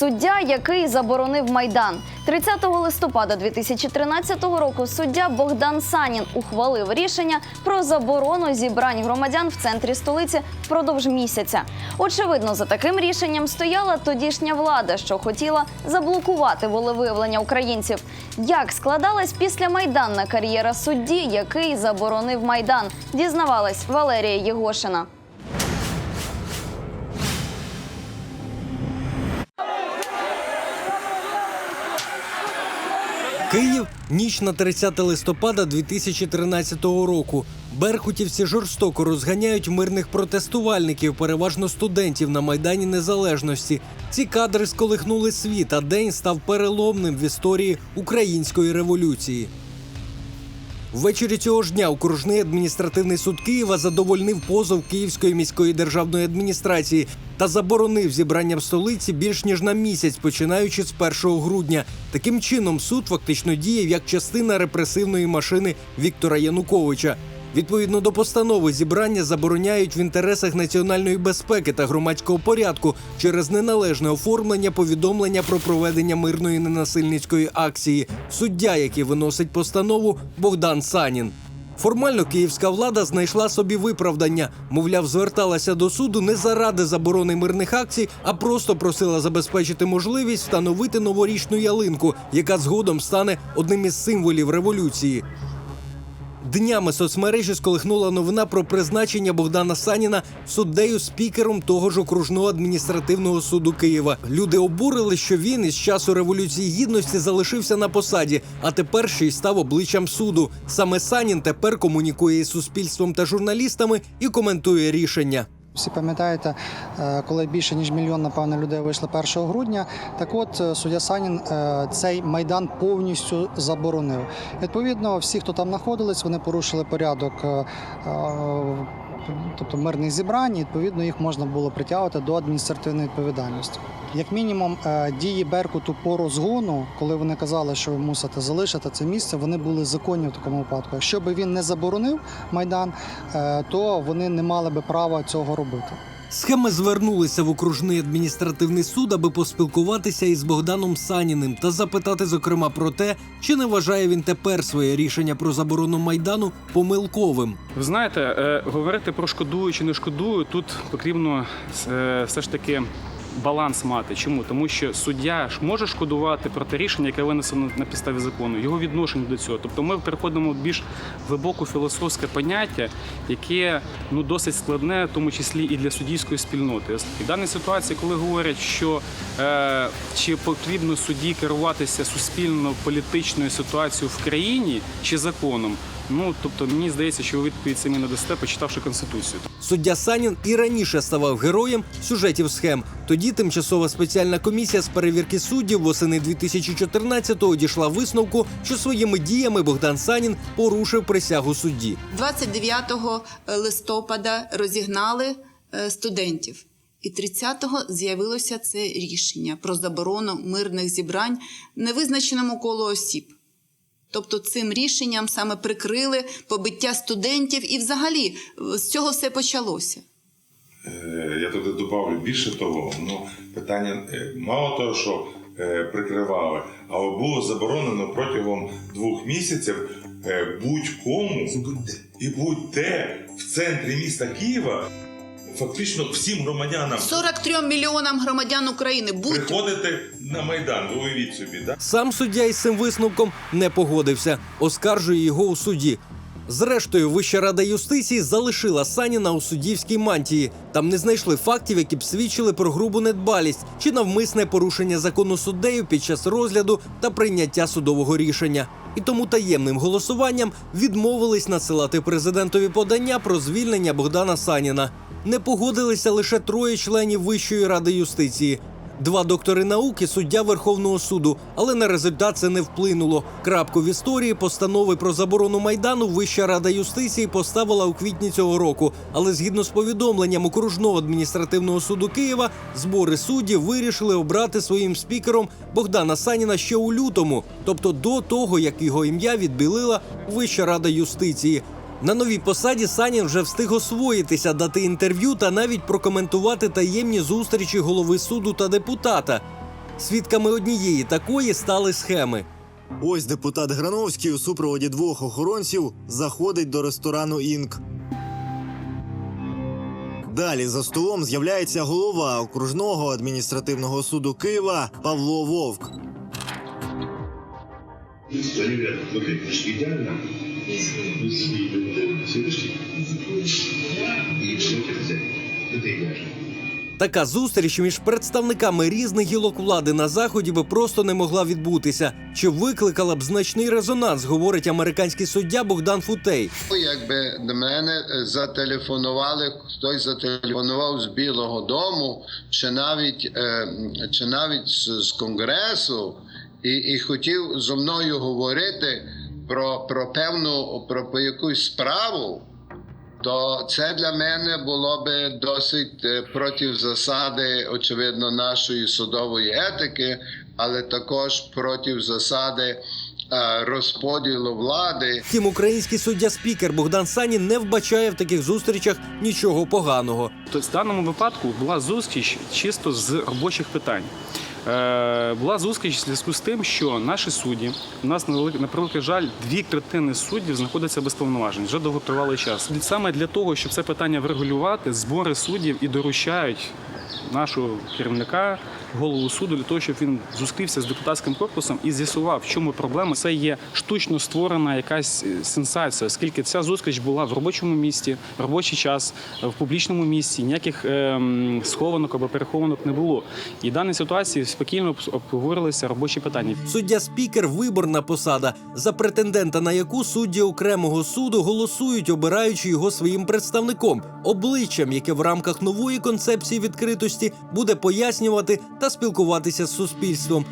Суддя, який заборонив майдан, 30 листопада 2013 року суддя Богдан Санін ухвалив рішення про заборону зібрань громадян в центрі столиці впродовж місяця. Очевидно, за таким рішенням стояла тодішня влада, що хотіла заблокувати волевиявлення українців. Як складалась після майданна кар'єра судді, який заборонив майдан, дізнавалась Валерія Єгошина. Київ ніч на 30 листопада 2013 року. Беркутівці жорстоко розганяють мирних протестувальників, переважно студентів на майдані Незалежності. Ці кадри сколихнули світ, а день став переломним в історії української революції. Ввечері цього ж дня окружний адміністративний суд Києва задовольнив позов Київської міської державної адміністрації та заборонив зібрання в столиці більш ніж на місяць, починаючи з 1 грудня. Таким чином, суд фактично діяв як частина репресивної машини Віктора Януковича. Відповідно до постанови, зібрання забороняють в інтересах національної безпеки та громадського порядку через неналежне оформлення повідомлення про проведення мирної ненасильницької акції. Суддя, який виносить постанову, Богдан Санін. Формально київська влада знайшла собі виправдання. Мовляв, зверталася до суду не заради заборони мирних акцій, а просто просила забезпечити можливість встановити новорічну ялинку, яка згодом стане одним із символів революції. Днями соцмережі сколихнула новина про призначення Богдана Саніна суддею спікером того ж окружного адміністративного суду Києва. Люди обурили, що він із часу революції гідності залишився на посаді, а тепер ще й став обличчям суду. Саме Санін тепер комунікує із суспільством та журналістами і коментує рішення. Всі пам'ятаєте, е, коли більше ніж мільйон, напевно, людей вийшло 1 грудня. Так от е, суддя Санін е, цей майдан повністю заборонив. Відповідно, всі, хто там знаходились, вони порушили порядок. Тобто мирних зібрань, і, відповідно, їх можна було притягувати до адміністративної відповідальності. Як мінімум, е, дії Беркуту по розгону, коли вони казали, що ви мусите залишити це місце, вони були законні в такому випадку. Якщо б він не заборонив майдан, е, то вони не мали би права цього робити. Схеми звернулися в окружний адміністративний суд, аби поспілкуватися із Богданом Саніним та запитати, зокрема, про те, чи не вважає він тепер своє рішення про заборону майдану помилковим. Ви знаєте, е, говорити про шкодую чи не шкодую, тут потрібно е, все ж таки баланс мати. Чому? Тому що суддя ж може шкодувати про те рішення, яке винесено на підставі закону, його відношення до цього. Тобто ми переходимо в більш глибоке філософське поняття, яке ну досить складне, в тому числі і для суддійської спільноти. І в даній ситуації, коли говорять, що е, чи потрібно судді керуватися суспільно-політичною ситуацією в країні чи законом. Ну тобто мені здається, що ви відповідь самі надасте, почитавши конституцію. Суддя Санін і раніше ставав героєм сюжетів схем. Тоді тимчасова спеціальна комісія з перевірки суддів восени 2014-го дійшла висновку, що своїми діями Богдан Санін порушив присягу судді. 29 листопада розігнали е, студентів. І 30-го з'явилося це рішення про заборону мирних зібрань невизначеному колу осіб. Тобто цим рішенням саме прикрили побиття студентів, і взагалі е, з цього все почалося. Е, Я туди добавлю більше того, ну питання е, мало того, що е, прикривали, але було заборонено протягом двох місяців е, будь-кому і будь-де в центрі міста Києва, фактично всім громадянам 43 мільйонам громадян України будь приходити на майдан. Ви уявіть собі, да? Сам суддя із цим висновком не погодився, оскаржує його у суді. Зрештою, Вища рада юстиції залишила Саніна у суддівській мантії. Там не знайшли фактів, які б свідчили про грубу недбалість чи навмисне порушення закону суддею під час розгляду та прийняття судового рішення. І тому таємним голосуванням відмовились надсилати президентові подання про звільнення Богдана Саніна. Не погодилися лише троє членів Вищої ради юстиції. Два доктори науки, суддя Верховного суду, але на результат це не вплинуло. Крапку в історії постанови про заборону майдану Вища рада юстиції поставила у квітні цього року. Але згідно з повідомленням окружного адміністративного суду Києва, збори суддів вирішили обрати своїм спікером Богдана Саніна ще у лютому, тобто до того, як його ім'я відбілила Вища рада юстиції. На новій посаді Санін вже встиг освоїтися, дати інтерв'ю та навіть прокоментувати таємні зустрічі голови суду та депутата. Свідками однієї такої стали схеми. Ось депутат Грановський у супроводі двох охоронців заходить до ресторану Інк. Далі за столом з'являється голова окружного адміністративного суду Києва Павло Вовк. Ребята, смотри, значит, Така зустріч між представниками різних гілок влади на заході би просто не могла відбутися, чи викликала б значний резонанс, говорить американський суддя Богдан Футей. Якби до мене е, зателефонували, хтось зателефонував з Білого Дому, чи навіть, е, чи навіть з, Конгресу, і, і хотів зі мною говорити про, про певну про, про якусь справу, то це для мене було би досить е, проти засади, очевидно, нашої судової етики, але також проти засади е, розподілу влади. Втім, український суддя-спікер Богдан Санін не вбачає в таких зустрічах нічого поганого. Тобто в даному випадку була зустріч чисто з робочих питань. Е, була зустріч в зв'язку з тим, що наші судді, у нас на велик- на превеликий жаль, дві третини суддів знаходяться без повноважень вже довготривалий час. Саме для того, щоб це питання врегулювати, збори суддів і доручають нашого керівника, голову суду, для того, щоб він зустрівся з депутатським корпусом і з'ясував, в чому проблема. Це є штучно створена якась е, сенсація, оскільки ця зустріч була в робочому місці, в робочий час, в публічному місці, ніяких ем, схованок або перехованок не було. І в даній ситуації спокійно обговорилися робочі питання. Суддя-спікер виборна посада, за претендента на яку судді окремого суду голосують, обираючи його своїм представником, обличчям, яке в рамках нової концепції відкритості буде пояснювати та спілкуватися з суспільством.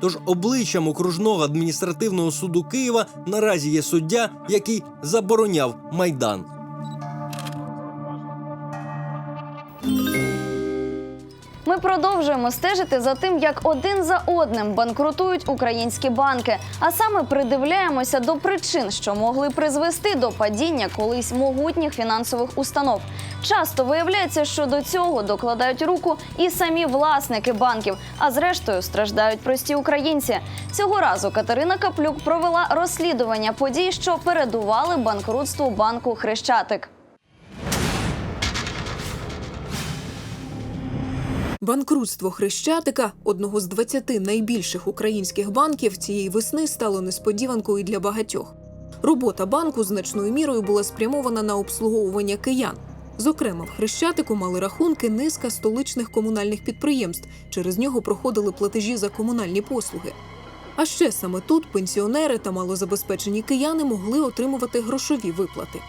Тож обличчям окружного адміністративного суду Києва наразі є суддя, який забороняв майдан. Ми продовжуємо стежити за тим, як один за одним банкрутують українські банки, а саме придивляємося до причин, що могли призвести до падіння колись могутніх фінансових установ. Часто виявляється, що до цього докладають руку і самі власники банків, а зрештою страждають прості українці. Цього разу Катерина Каплюк провела розслідування подій, що передували банкрутству банку Хрещатик. Банкрутство Хрещатика, одного з 20 найбільших українських банків, цієї весни стало несподіванкою для багатьох. Робота банку значною мірою була спрямована на обслуговування киян. Зокрема, в Хрещатику мали рахунки низка столичних комунальних підприємств. Через нього проходили платежі за комунальні послуги. А ще саме тут пенсіонери та малозабезпечені кияни могли отримувати грошові виплати.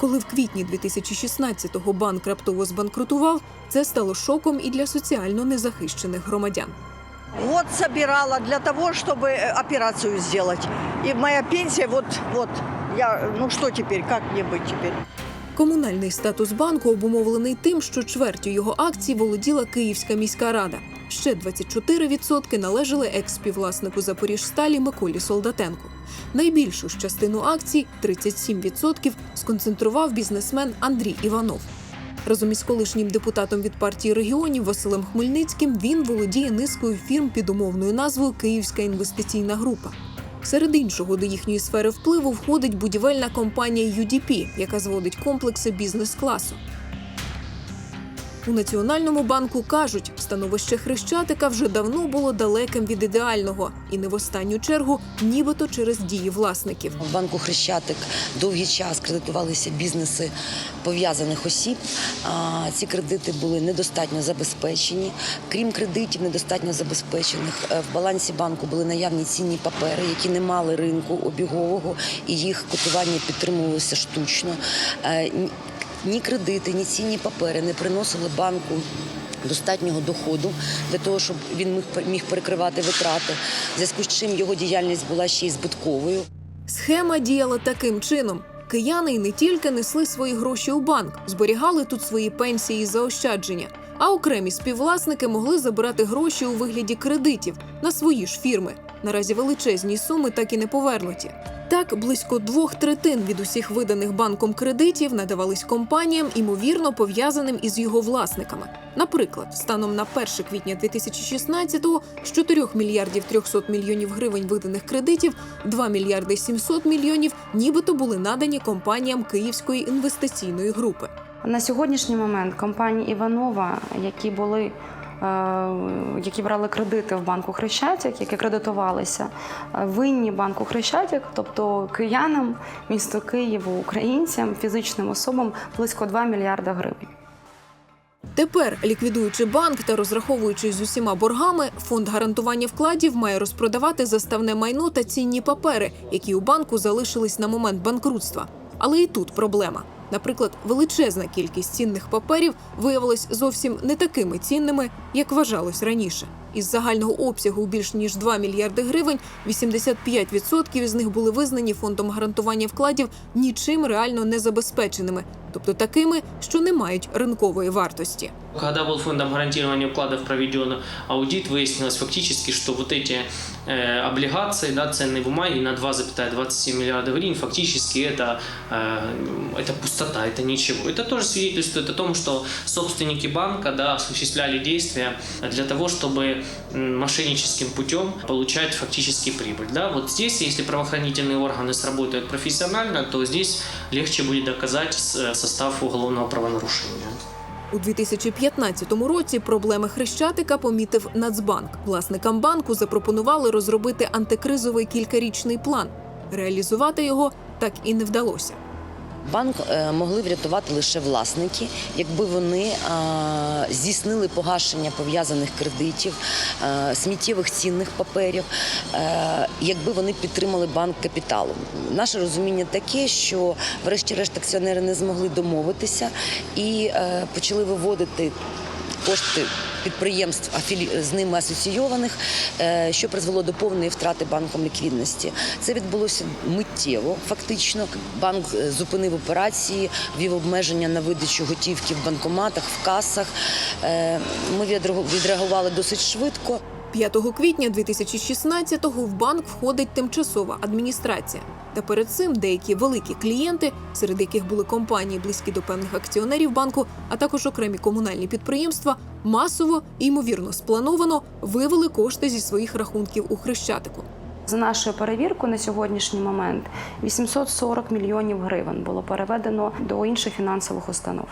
Коли в квітні 2016-го банк раптово збанкрутував, це стало шоком і для соціально незахищених громадян. Вот собирала для того, чтобы э, операцию сделать. И моя пенсия, вот, вот, я, ну что теперь, как мне быть теперь? Комунальний статус банку обумовлений тим, що чвертю його акцій володіла Київська міська рада. Ще 24% належали екс-співвласнику Запоріжсталі Миколі Солдатенку. Найбільшу частину акцій 37% сконцентрував бізнесмен Андрій Іванов. Разом із колишнім депутатом від партії регіонів Василем Хмельницьким він володіє низкою фірм під умовною назвою Київська інвестиційна група. Серед іншого до їхньої сфери впливу входить будівельна компанія UDP, яка зводить комплекси бізнес-класу. У Національному банку кажуть, становище Хрещатика вже давно було далеким від ідеального, і не в останню чергу, нібито через дії власників. В банку Хрещатик довгий час кредитувалися бізнеси пов'язаних осіб. Ці кредити були недостатньо забезпечені. Крім кредитів, недостатньо забезпечених е, в балансі банку були наявні цінні папери, які не мали ринку обігового, і їх котування підтримувалося штучно. Ні- кредити, ні цінні папери не приносили банку Достатнього доходу для того, щоб він міг перекривати витрати, в зв'язку з чим його діяльність була ще й збитковою. Схема діяла таким чином. Кияни й не тільки несли свої гроші у банк, зберігали тут свої пенсії і заощадження, а окремі співвласники могли забирати гроші у вигляді кредитів на свої ж фірми. Наразі величезні суми так і не повернуті. Так, близько двох третин від усіх виданих банком кредитів надавались компаніям, імовірно пов'язаним із його власниками. Наприклад, станом на 1 квітня 2016-го з 4 мільярдів 300 мільйонів гривень виданих кредитів 2 мільярди 700 мільйонів нібито були надані компаніям Київської інвестиційної групи. На сьогоднішній момент компанії Іванова, які були які брали кредити в банку Хрещатик, які кредитувалися, е, винні банку Хрещатик, тобто киянам, місто Києву, українцям, фізичним особам близько 2 мільярда гривень. Тепер, ліквідуючи банк та розраховуючись з усіма боргами, фонд гарантування вкладів має розпродавати заставне майно та цінні папери, які у банку залишились на момент банкрутства. Але і тут проблема. Наприклад, величезна кількість цінних паперів виявилась зовсім не такими цінними, як вважалось раніше. Із загального обсягу більш ніж 2 мільярди гривень, 85% із них були визнані фондом гарантування вкладів нічим реально не забезпеченими, тобто такими, що не мають ринкової вартості. Когда был фондом гарантирования вкладов проведен аудит, выяснилось фактически, что вот эти э, облигации, да, ценные бумаги на 2,27 миллиарда гривен, фактически это, э, это пустота, это ничего. Это тоже свидетельствует о том, что собственники банка да, осуществляли действия для того, чтобы мошенническим путем получать фактически прибыль. Да? Вот здесь, если правоохранительные органы сработают профессионально, то здесь легче будет доказать с- состав уголовного правонарушения. У 2015 році проблеми Хрещатика помітив Нацбанк. Власникам банку запропонували розробити антикризовий кількарічний план. Реалізувати його так і не вдалося. Банк е, могли врятувати лише власники, якби вони е, здійснили погашення пов'язаних кредитів, е, сміттєвих цінних паперів, якби вони підтримали банк капіталом. Наше розуміння таке, що врешті-решт акціонери не змогли домовитися і почали виводити кошти підприємств з ними асоційованих, е, що призвело до повної втрати банком ліквідності. Це відбулося миттєво. Фактично, банк е, зупинив операції, ввів обмеження на видачу готівки в банкоматах, в касах. Е, Ми відреагу- відреагували досить швидко. 5 квітня 2016-го в банк входить тимчасова адміністрація. Та перед цим деякі великі клієнти, серед яких були компанії близькі до певних акціонерів банку, а також окремі комунальні підприємства, масово і ймовірно сплановано вивели кошти зі своїх рахунків у Хрещатику. За нашою перевіркою на сьогоднішній момент 840 мільйонів гривень було переведено до інших фінансових установ.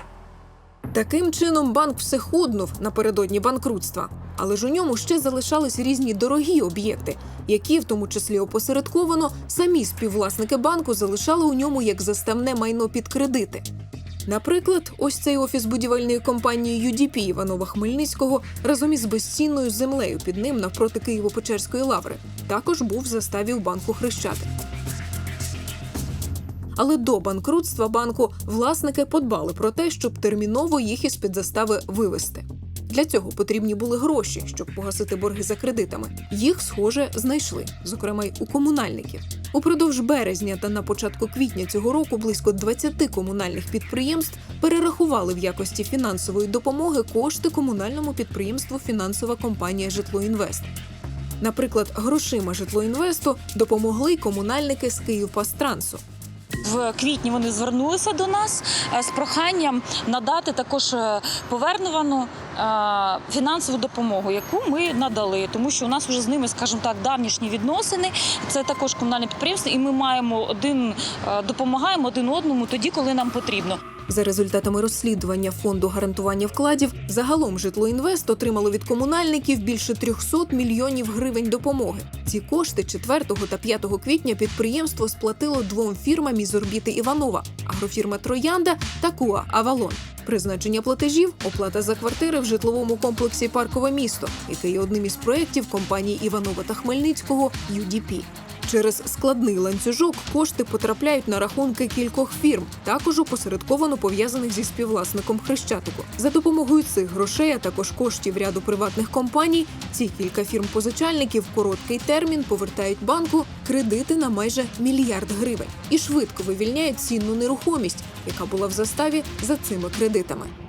Таким чином банк все худнув напередодні банкрутства. Але ж у ньому ще залишались різні дорогі об'єкти, які, в тому числі опосередковано, самі співвласники банку залишали у ньому як заставне майно під кредити. Наприклад, ось цей офіс будівельної компанії UDP Іванова Хмельницького разом із безцінною землею під ним навпроти Києво-Печерської лаври також був в заставі у банку Хрещатик. Але до банкрутства банку власники подбали про те, щоб терміново їх із під застави вивести. Для цього потрібні були гроші, щоб погасити борги за кредитами. Їх, схоже, знайшли, зокрема й у комунальників. Упродовж березня та на початку квітня цього року близько 20 комунальних підприємств перерахували в якості фінансової допомоги кошти комунальному підприємству Фінансова компанія Житлоінвест. Наприклад, грошима житлоінвесту допомогли й комунальники з Київпастрансу. В квітні вони звернулися до нас е, з проханням надати також е, повернувану е, фінансову допомогу, яку ми надали, тому що у нас вже з ними, скажімо так, давнішні відносини. Це також комунальне підприємство, і ми маємо один допомагаємо один одному тоді, коли нам потрібно. За результатами розслідування фонду гарантування вкладів, загалом житлоінвест отримало від комунальників більше 300 мільйонів гривень допомоги. Ці кошти 4 та 5 квітня підприємство сплатило двом фірмам із орбіти Іванова: агрофірма Троянда та Куа Авалон. Призначення платежів оплата за квартири в житловому комплексі Паркове місто, який є одним із проєктів компанії Іванова та Хмельницького UDP. Через складний ланцюжок кошти потрапляють на рахунки кількох фірм, також опосередковано пов'язаних зі співвласником Хрещатику. За допомогою цих грошей, а також коштів ряду приватних компаній, ці кілька фірм-позичальників в короткий термін повертають банку кредити на майже мільярд гривень і швидко вивільняють цінну нерухомість, яка була в заставі за цими кредитами.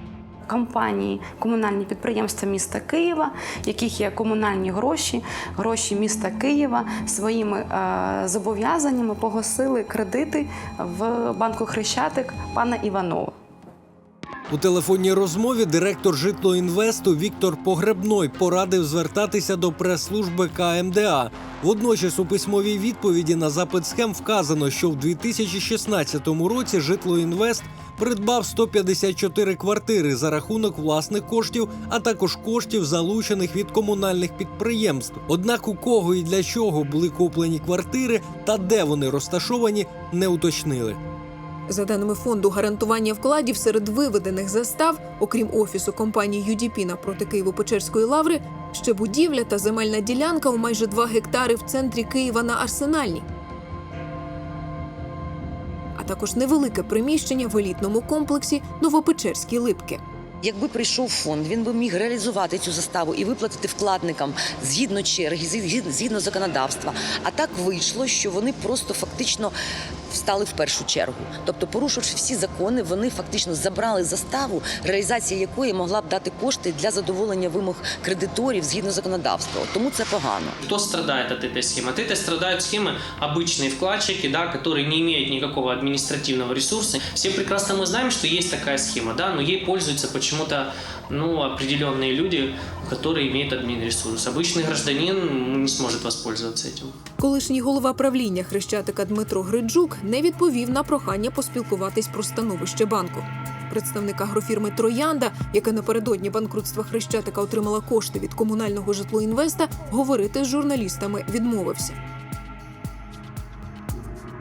Компанії, комунальні підприємства міста Києва, яких є комунальні гроші, гроші міста Києва своїми е, зобов'язаннями погасили кредити в банку Хрещатик пана Іванова. У телефонній розмові директор житлоінвесту Віктор Погребной порадив звертатися до прес-служби КМДА. Водночас у письмовій відповіді на запит схем вказано, що в 2016 році житлоінвест придбав 154 квартири за рахунок власних коштів, а також коштів, залучених від комунальних підприємств. Однак у кого і для чого були куплені квартири та де вони розташовані, не уточнили. За даними фонду гарантування вкладів серед виведених застав, окрім офісу компанії UDP напроти Києво-Печерської лаври, ще будівля та земельна ділянка у майже 2 гектари в центрі Києва на Арсенальній. А також невелике приміщення в елітному комплексі Новопечерські липки. Якби прийшов фонд, він би міг реалізувати цю заставу і виплатити вкладникам згідно черги, згідно, законодавства. А так вийшло, що вони просто фактично встали в першу чергу. Тобто, порушивши всі закони, вони фактично забрали заставу, реалізація якої могла б дати кошти для задоволення вимог кредиторів згідно законодавства. От Тому це погано. Кто страдает от этой схемы? От этой страдают схемы обычные вкладчики, да, которые не имеют никакого административного ресурса. Все прекрасно мы знаем, что есть такая схема, да, но ей пользуются почему-то ну, определенные люди, которые имеют админресурс. Обычный гражданин ну, не сможет воспользоваться этим. Колишній голова правління Хрещатика Дмитро Гриджук не відповів на прохання поспілкуватись про становище банку. Представник агрофірми Троянда, яка напередодні банкрутства Хрещатика отримала кошти від комунального житлоінвеста, говорити з журналістами відмовився.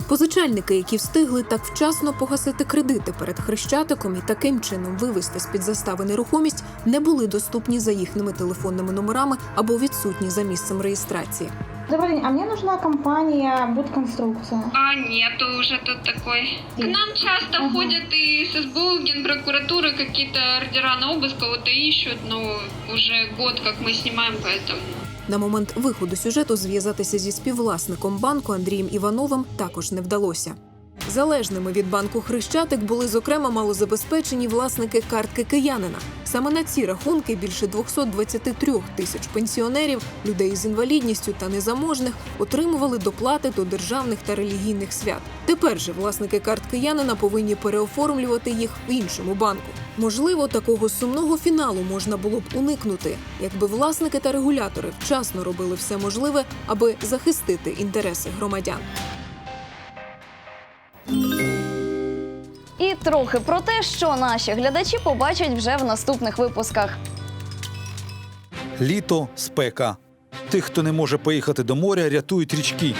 Позичальники, які встигли так вчасно погасити кредити перед хрещатиком і таким чином вивести з під застави нерухомість, не були доступні за їхніми телефонними номерами або відсутні за місцем реєстрації. Добрый день, а мне нужна компания Будконструкция. А нету уже тут такой. К нам часто ходят и с СБУ, Генпрокуратуры какие-то ордера на обыск, кого-то ищут, но уже год как мы снимаем, поэтому... на момент виходу сюжету зв'язатися зі співвласником банку Андрієм Івановим також не вдалося. Залежними від банку Хрещатик були зокрема малозабезпечені власники картки киянина. Саме на ці рахунки більше 223 тисяч пенсіонерів, людей з інвалідністю та незаможних отримували доплати до державних та релігійних свят. Тепер же власники карт киянина повинні переоформлювати їх в іншому банку. Можливо, такого сумного фіналу можна було б уникнути, якби власники та регулятори вчасно робили все можливе, аби захистити інтереси громадян. Трохи про те, що наші глядачі побачать вже в наступних випусках. Літо спека. Тих, хто не може поїхати до моря, рятують річки.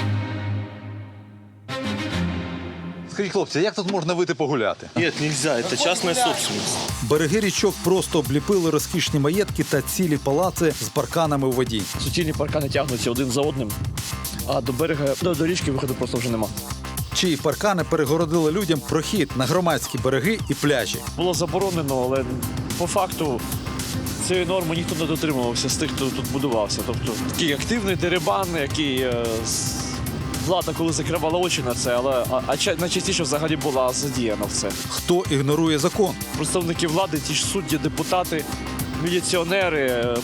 Скажіть, хлопці, як тут можна вийти погуляти? Нет, нельзя, это частная собственность. Береги річок просто обліпили розкішні маєтки та цілі палаци з парканами у воді. Суцільні паркани тягнуться один за одним, а до берега до, до річки виходу просто вже нема. Чиї паркани перегородили людям прохід на громадські береги і пляжі. Було заборонено, але по факту цієї норми ніхто не дотримувався з тих, хто тут будувався. Тобто такий активний дерибан, який е, влада коли закривала очі на це, але а, а ча- найчастіше взагалі була задіяна в це. Хто ігнорує закон? Представники влади, ті ж судді, депутати, міліціонери.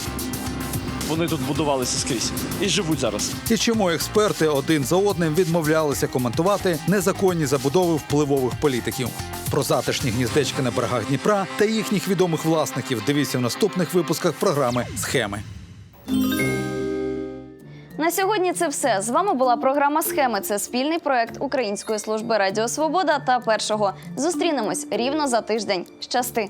Вони тут будувалися скрізь і живуть зараз. І чому експерти один за одним відмовлялися коментувати незаконні забудови впливових політиків? Про затишні гніздечки на берегах Дніпра та їхніх відомих власників дивіться в наступних випусках програми Схеми. На сьогодні це все. З вами була програма Схеми. Це спільний проект Української служби Радіо Свобода та першого. Зустрінемось рівно за тиждень. Щасти!